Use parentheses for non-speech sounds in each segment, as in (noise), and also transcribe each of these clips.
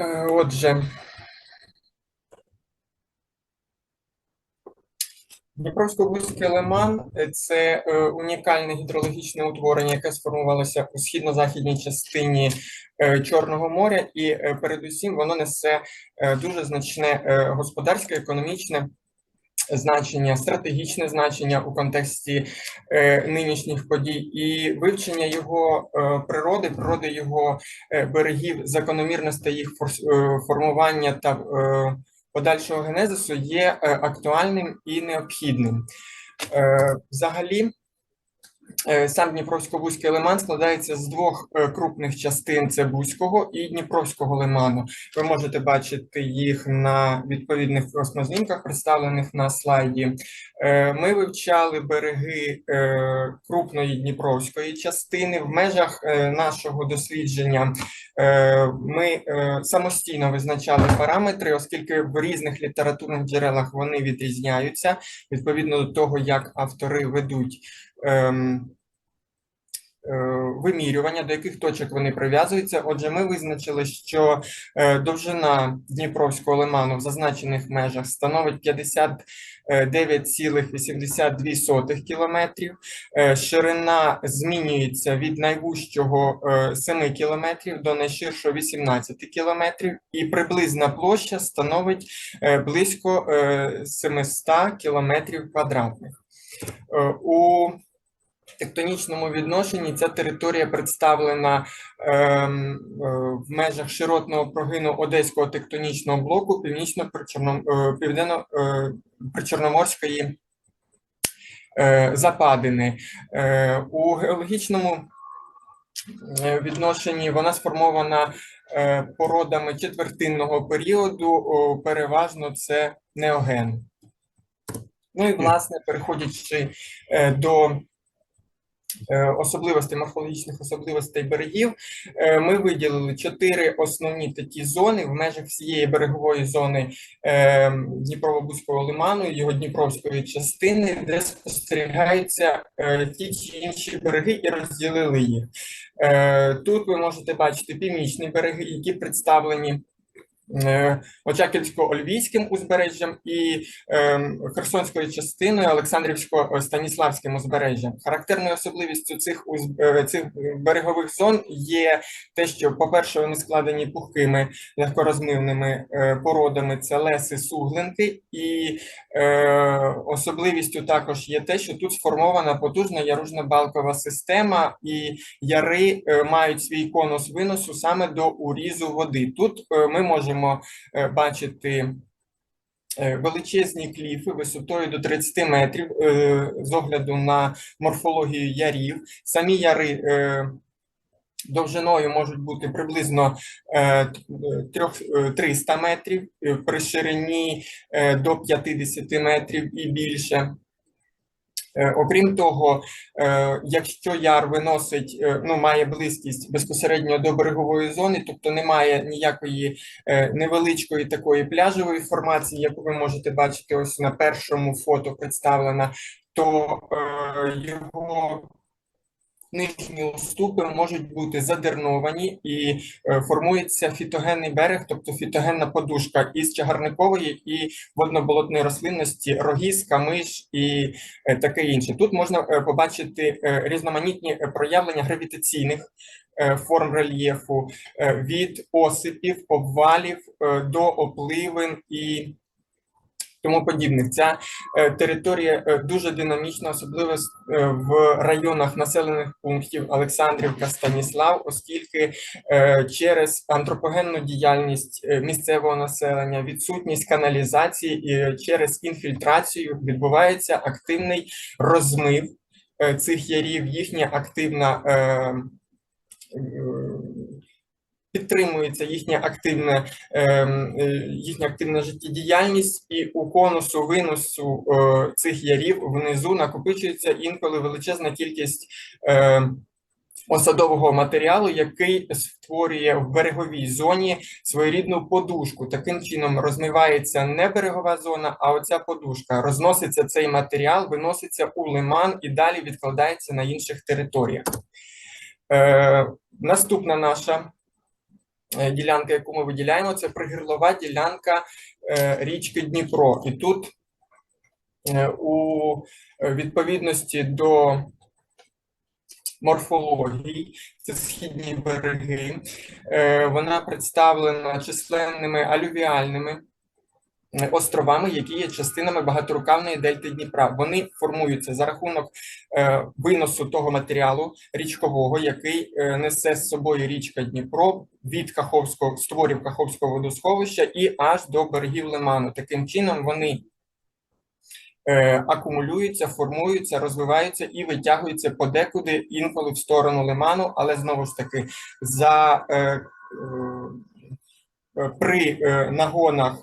Е, Отже, Дніпровсько-Бузький лиман – це е, унікальне гідрологічне утворення, яке сформувалося у східно-західній частині е, Чорного моря, і передусім воно несе дуже значне господарське, економічне значення, стратегічне значення у контексті е, нинішніх подій, і вивчення його е, природи, природи його е, берегів, закономірностей їх фор, е, формування та е, подальшого генезису є е, актуальним і необхідним. Е, Взагалі, сам Дніпровсько-Бузький лиман складається з двох е, крупних частин: це Бузького і Дніпровського лиману. Ви можете бачити їх на відповідних космознімках, представлених на слайді. Е, Ми вивчали береги е, крупної Дніпровської частини в межах е, нашого дослідження. Е, Ми е, самостійно визначали параметри, оскільки в різних літературних джерелах вони відрізняються відповідно до того, як автори ведуть. Ем, е, Вимірювання, до яких точок вони прив'язуються. Отже, ми визначили, що е, довжина Дніпровського лиману в зазначених межах становить 59,82 кілометрів. Е, Ширина змінюється від найвужчого е, 7 кілометрів до найширшого 18 кілометрів, і приблизна площа становить близько е, 700 кілометрів квадратних. У тектонічному відношенні ця територія представлена ем, е, в межах широтного прогину Одеського тектонічного блоку північно південно е, причорноморської е, западини. Е, У геологічному е, відношенні вона сформована е, породами четвертинного періоду, переважно це неоген. Ну і власне, переходячи е, до е, особливостей, морфологічних особливостей берегів, е, ми виділили чотири основні такі зони в межах всієї берегової зони е, Дніпрово-Бузького лиману, його Дніпровської частини, де спостерігаються е, ті чи інші береги і розділили їх. Е, Тут ви можете бачити північні береги, які представлені е, Очаківсько-Ольвійським узбережжям і е, Херсонською частиною Олександрівсько-Станіславським узбережжям. Характерною особливістю цих е, цих берегових зон є те, що, по-перше, вони складені пухкими легкорозмивними е, породами, це леси, суглинки, і е, особливістю також є те, що тут сформована потужна яружно-балкова система, і яри е, мають свій конус виносу саме до урізу води. Тут е, ми можемо е, бачити е, величезні кліфи висотою до 30 метрів е, з огляду на морфологію ярів. Самі яри довжиною можуть бути приблизно е, т- е, трьох- е, 300 метрів, при ширині до 50 метрів і більше. Е, Окрім того, е, якщо яр виносить, е, ну має близькість безпосередньо до берегової зони, тобто немає ніякої невеличкої такої пляжової формації, яку ви можете бачити ось на першому фото представлена, то його нижні уступи можуть бути задерновані і е, формується фітогенний берег, тобто фітогенна подушка із чагарникової і водноболотної рослинності, рогіз, камиш і е, таке інше. Тут можна е, побачити різноманітні проявлення гравітаційних форм рельєфу від осипів, обвалів до опливин і тому подібних. Ця е, територія е, дуже динамічна, особливо е, в районах населених пунктів Олександрівка, Станіслав, оскільки через антропогенну діяльність місцевого населення, відсутність каналізації і через інфільтрацію відбувається активний розмив цих ярів, їхня активна. Підтримується їхня активна, ем, е, їхня активна життєдіяльність, і у конусу виносу е, цих ярів внизу накопичується інколи величезна кількість е, осадового матеріалу, який створює в береговій зоні своєрідну подушку. Таким чином розмивається не берегова зона, а оця подушка. Розноситься цей матеріал, виноситься у лиман і далі відкладається на інших територіях. Е, наступна наша ділянка, яку ми виділяємо, це пригирлова ділянка е, річки Дніпро. І тут е, у е, відповідності до морфології, це східні береги, е, вона представлена численними алювіальними е, островами, які є частинами багаторукавної дельти Дніпра. Вони формуються за рахунок е, виносу того матеріалу річкового, який е, несе з собою річка Дніпро від Каховського створів Каховського водосховища і аж до берегів Лиману. Таким чином вони е, акумулюються, формуються, розвиваються і витягуються подекуди інколи в сторону лиману, але знову ж таки за е, е, при нагонах.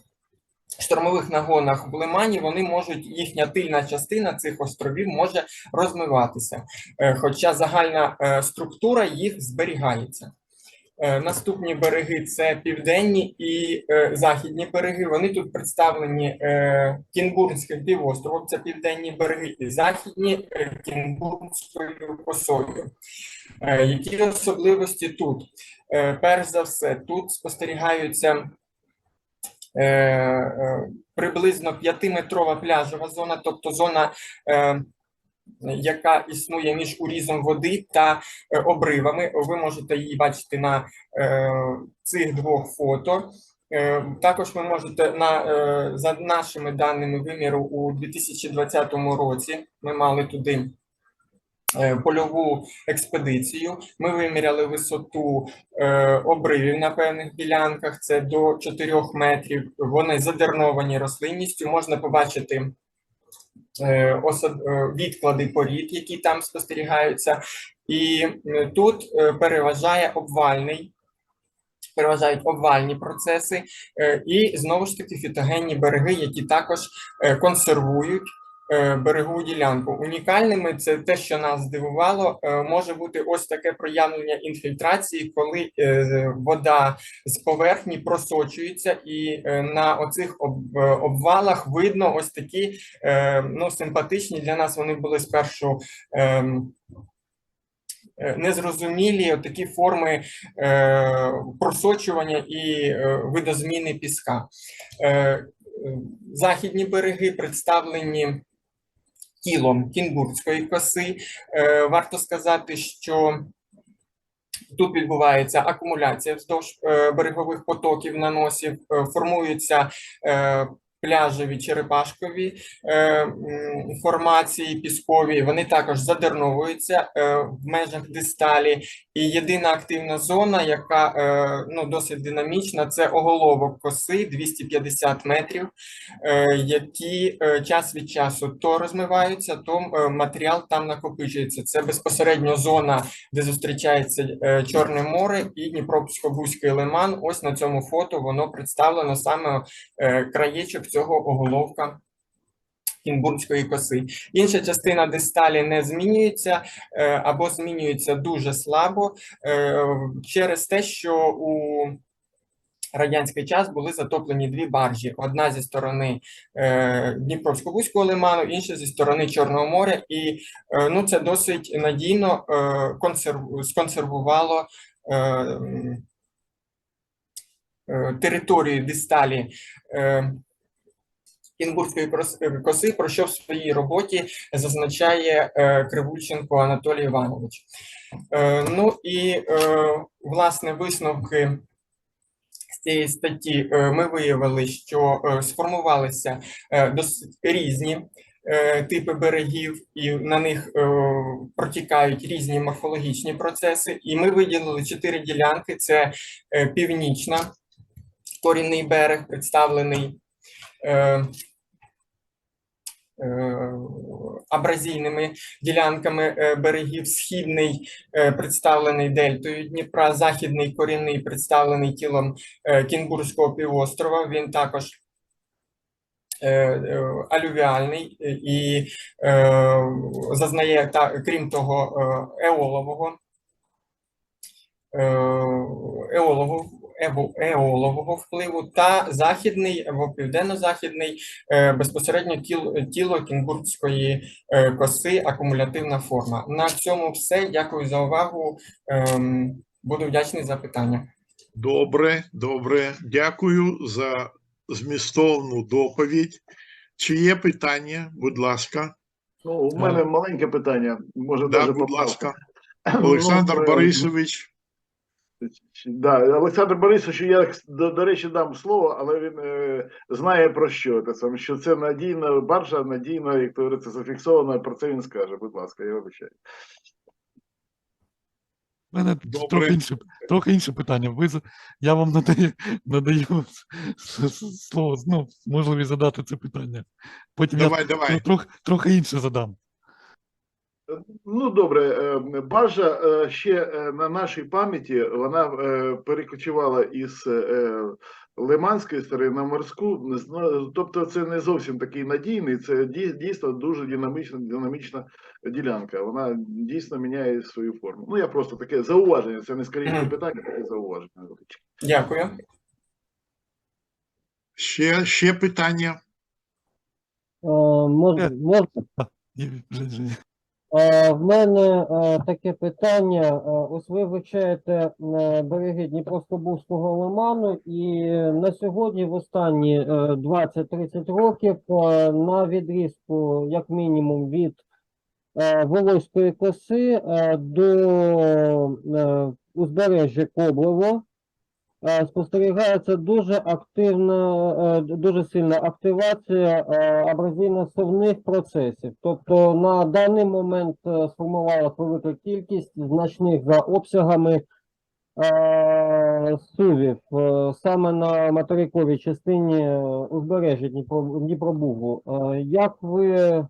Штормових нагонах в лимані вони можуть їхня тильна частина цих островів може розмиватися, е, хоча загальна е, структура їх зберігається. Е, Наступні береги це південні і західні береги. Вони тут представлені Кінбурнським півостровом, це південні береги, і західні е, Кінбурнською косою. Які особливості тут? Перш за все, тут спостерігаються приблизно 5-метрова пляжова зона, тобто зона. Е, яка існує між урізом води та е, обривами. Ви можете її бачити на е, цих двох фото. Е, також ви можете на е, за нашими даними виміру у 2020 році. Ми мали туди е, польову експедицію. Ми виміряли висоту е, обривів на певних ділянках. Це до 4 метрів. Вони задерновані рослинністю. Можна побачити е, е, відклади порід, які там спостерігаються, і е, тут е, переважає обвальний. Переважають обвальні процеси, е, і знову ж таки фітогенні береги, які також е, консервують е, берегову ділянку. Унікальними це те, що нас здивувало, е, може бути ось таке проявлення інфільтрації, коли е, вода з поверхні просочується, і е, на оцих е, обвалах видно ось такі е, ну, симпатичні для нас. Вони були спершу. ем, е, Незрозумілі такі форми е, просочування і е, видозміни піска. Е, е, західні береги представлені тілом Кінбурзької коси. Е, варто сказати, що Тут відбувається акумуляція вздовж е, берегових потоків наносів, е, формуються пляжеві черепашкові е, формації піскові. Вони також задерновуються е, в межах дисталі. І єдина активна зона, яка е, ну, досить динамічна, це оголовок коси 250 метрів, е, які е, час від часу то розмиваються, то е, матеріал там накопичується. Це безпосередньо зона де зустрічається е, Чорне море і Дніпропетровсько-Бузький лиман. Ось на цьому фото воно представлено саме е, краєчок цього оголовка. Кінбурнської коси. Інша частина дисталі не змінюється е, або змінюється дуже слабо е, через те, що у радянський час були затоплені дві баржі: одна зі сторони е, Дніпровсько-Бузького лиману, інша зі сторони Чорного моря. І е, ну, це досить надійно консерв... сконсервувало територію дисталі. Кінбурзької крос- е, коси, про що в своїй роботі зазначає е, Кривульченко Анатолій Іванович. Е, ну і власне висновки з цієї статті ми виявили, що сформувалися досить різні типи берегів, і на них протікають різні морфологічні процеси. І ми виділили чотири ділянки: це північна, корінний берег, представлений. Е, е, Абразійними ділянками е, берегів, східний представлений дельтою Дніпра, західний корінний представлений тілом Кінбурзького півострова. Він також алювіальний і зазнає, крім того, еолового, е, еолового, впливу та західний або південно-західний е, безпосередньо тіло, тіло кінгурської е, коси, акумулятивна форма. На цьому все. Дякую за увагу. Ем, Буду вдячний за питання. Добре, добре. Дякую за змістовну доповідь. Чи є питання? Будь ласка, Ну, у мене маленьке питання. Може, да, даже будь поправка. ласка, Олександр Ну, е, Борисович. Да, Олександр Борисович, я до, до речі дам слово, але він е, знає про що це саме, що це надійна баржа, надійно, як то говориться, зафіксовано. Про це він скаже. Будь ласка, я вибачаю. У мене Добре. трохи інше, трохи інше питання. Ви, я вам надаю, надаю слово, ну, можливість задати це питання. Потім Давай, я давай. трохи, трохи інше задам. Ну добре, е, баржа е, ще е, на нашій пам'яті вона перекочувала із Лиманської сторони на морську. Тобто, це не зовсім такий надійний, це дійсно дуже динамічна, динамічна ділянка. Вона дійсно міняє свою форму. Ну я просто таке зауваження. Це не скоріше питання, таке зауваження. Дякую. Ще, ще питання. Е, Можна, можна? Е, В мене е, таке питання. Е, Ось ви вивчаєте береги Дніпровсько-Бузького лиману, і на сьогодні, в останні е, 20-30 років, на відрізку, як мінімум, від Волоської коси до узбережжя Коблево спостерігається дуже активна, е, дуже сильна активація е, абразивно-совних процесів. Тобто на даний момент е, сформувалася велика кількість значних за обсягами е, сувів е, саме на материковій частині е, узбережжя Дніпро, Дніпробугу. Е, Як ви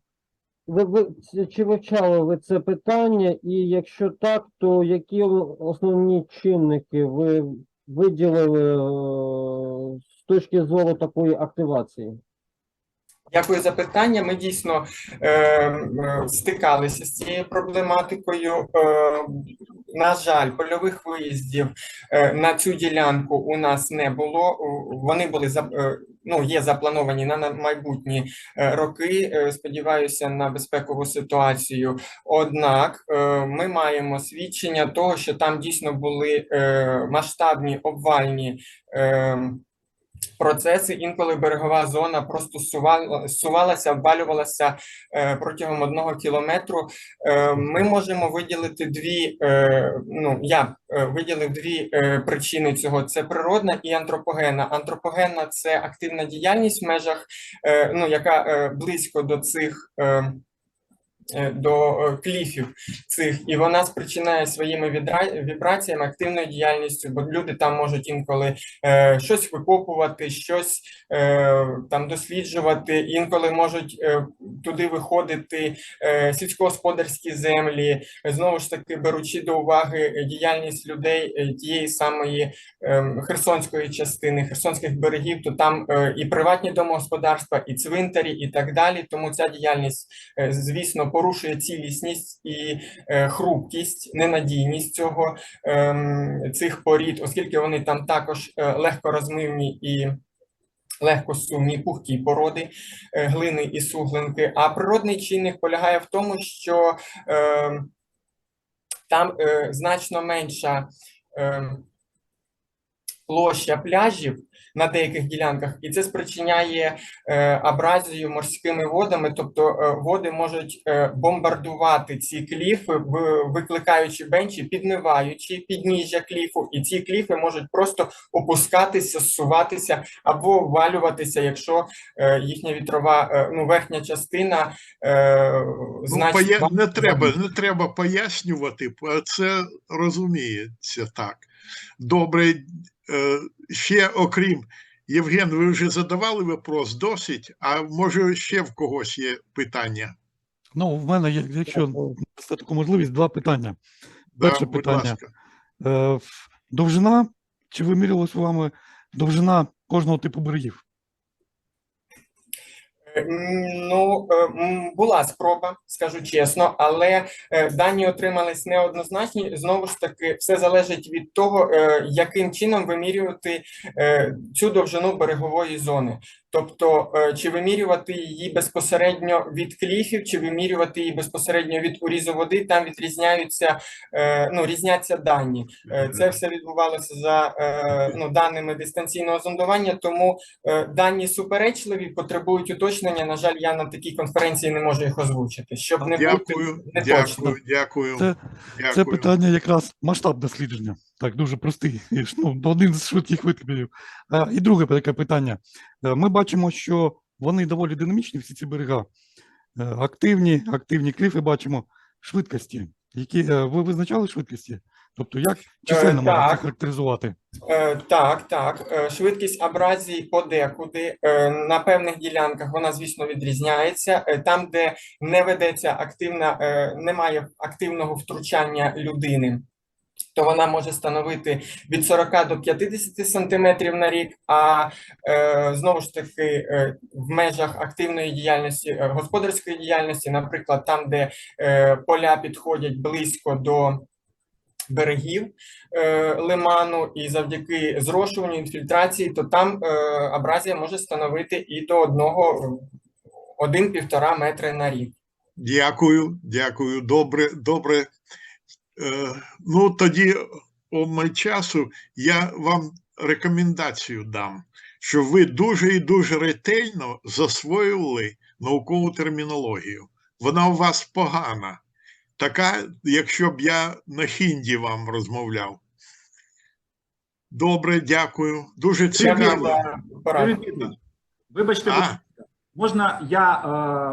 ви, ви чи вивчали ви це питання, і якщо так, то які основні чинники ви виділили е, з точки зору такої активації? Дякую за питання. Ми дійсно е, стикалися з цією проблематикою. Е, на жаль, польових виїздів е, на цю ділянку у нас не було. Вони були за- е, ну, є заплановані на майбутні е, роки. Е, Сподіваюся на безпекову ситуацію. Однак е, ми маємо свідчення того, що там дійсно були масштабні обвальні. Процеси. Інколи берегова зона просто сувала, сувалася, обвалювалася е, протягом одного кілометру. Е, ми можемо виділити дві. Е, ну я виділив дві причини цього: це природна і антропогенна. Антропогенна це активна діяльність в межах, ну яка близько до цих. Е, до е, кліфів цих, і вона спричиняє своїми вібраціями, активною діяльністю, бо люди там можуть інколи е, щось викопувати, щось е, там досліджувати, інколи можуть е, туди виходити е, сільськогосподарські землі, знову ж таки беручи до уваги діяльність людей е, тієї самої е, Херсонської частини, Херсонських берегів, то там е, і приватні домогосподарства, і цвинтарі, і так далі. Тому ця діяльність, е, звісно, порушує цілісність і е, хрупкість, ненадійність цього ем, цих порід, оскільки вони там також е, легко розмивні і легкосумні, пухкі породи, е, глини і суглинки. А природний чинник полягає в тому, що е, там е, значно менша е, площа пляжів на деяких ділянках, і це спричиняє е, абразію морськими водами, тобто е, води можуть е, бомбардувати ці кліфи, в- викликаючи бенчі, підмиваючи підніжжя кліфу, і ці кліфи можуть просто опускатися, зсуватися або обвалюватися, якщо е, їхня вітрова, е, ну верхня частина е, Ну, значно поя... Не треба, не треба пояснювати, це розуміється так. Добре, ще окрім Євген, ви вже задавали вопрос досить, а може ще в когось є питання? Ну, в мене, є, якщо це таку можливість, два питання. Перше да, питання. ласка. Е, довжина, чи вимірювалась вами довжина кожного типу берегів? Ну, е, була спроба, скажу чесно, але е, дані отримались неоднозначні. Знову ж таки, все залежить від того, е, яким чином вимірювати цю довжину берегової зони. Тобто, е, чи вимірювати її безпосередньо від кліфів, чи вимірювати її безпосередньо від урізу води, там відрізняються, е, ну, різняться дані. Е, Це все відбувалося за ну, даними дистанційного зондування, тому дані суперечливі, потребують уточнення. На жаль, я на такій конференції не можу їх озвучити, щоб не бути Дякую, неточним. дякую, дякую. Це, дякую. це питання якраз масштаб дослідження. Так, дуже простий. (laughs) Ну, один з швидких витоків. А, і друге таке питання. Е, Ми бачимо, що вони доволі динамічні, всі ці берега. Е, Активні, активні кліфи бачимо, швидкості. Які, е, ви визначали швидкості? Тобто, як численно можна це характеризувати? Е, Так, так. Е, Швидкість абразії подекуди е, на певних ділянках вона, звісно, відрізняється. Е, Там, де не ведеться активна, е, немає активного втручання людини, то вона може становити від 40 до 50 сантиметрів на рік. А е, знову ж таки, е, в межах активної діяльності, е, господарської діяльності, наприклад, там, де е, поля підходять близько до берегів е, лиману, і завдяки зрошуванню інфільтрації, то там е, абразія може становити і до одного один-півтора метри на рік. Дякую, дякую. Добре, добре. Е, ну, тоді, обмаль часу, я вам рекомендацію дам, що ви дуже і дуже ретельно засвоювали наукову термінологію. Вона у вас погана. Така, якщо б я на хінді вам розмовляв. Добре, дякую. Дуже цікаво. Вибачте, А, ласка, можна я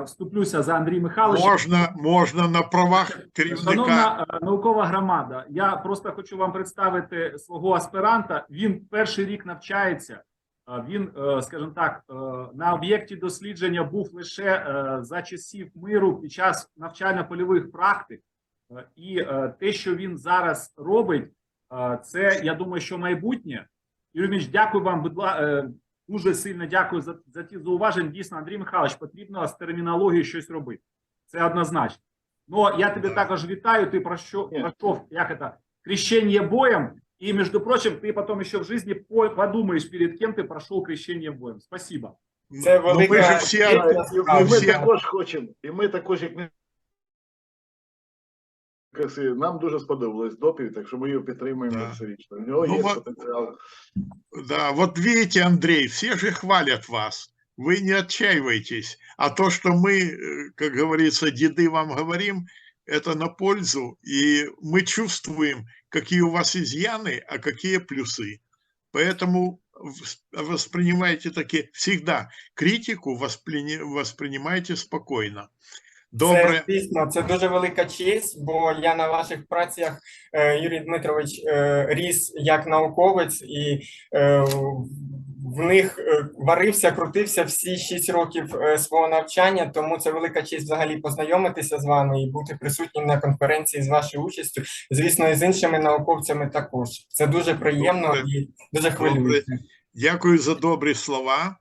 е, вступлюся за Андрій Михайлович? можна, можна на правах керівника. Шановна е, наукова громада, я просто хочу вам представити свого аспіранта. Він перший рік навчається. Е, Він, е, скажімо так, е, на об'єкті дослідження був лише е, за часів миру під час навчально-польових практик. Е, І е, те, що він зараз робить, е, це я думаю, що майбутнє. Юрій Міч, дякую вам, будь ласка. Дуже сильно дякую за, за ті зауваження. Дійсно, Андрій Михайлович, потрібно з термінологією щось робити. Це однозначно. Ну, я тебе Да. також вітаю. Ти пройшов, Ні. пройшов як это, крещение боем. И, между прочим, ты потом еще в жизни по- подумаешь, перед кем ты прошел крещение боем. Спасибо. Це Ну, ми велика ж всі, честь. І ми всі- також хочемо, і ми також, як не Краси, нам дуже сподобалась доповідь, так що ми її підтримуємо Да. всерічно. В нього Ну, є вот- потенціал. Да, вот видите, Андрей, все же хвалят вас. Вы не отчаивайтесь. А то, что мы, э, как говорится, деды вам говорим, это на пользу. И мы чувствуем, какие у вас изъяны, а какие плюсы. Поэтому вс- воспринимайте таки всегда критику восприня- воспринимайте спокойно. Добре. Це дійсно це дуже велика честь, бо я на ваших працях, е, Юрій Дмитрович, е, ріс як науковець, і е, в них варився, крутився всі шість років свого навчання. Тому це велика честь взагалі познайомитися з вами і бути присутнім на конференції з вашою участю. Звісно, і з іншими науковцями також. Це дуже приємно Добре. і дуже хвилююче. Дякую за добрі слова.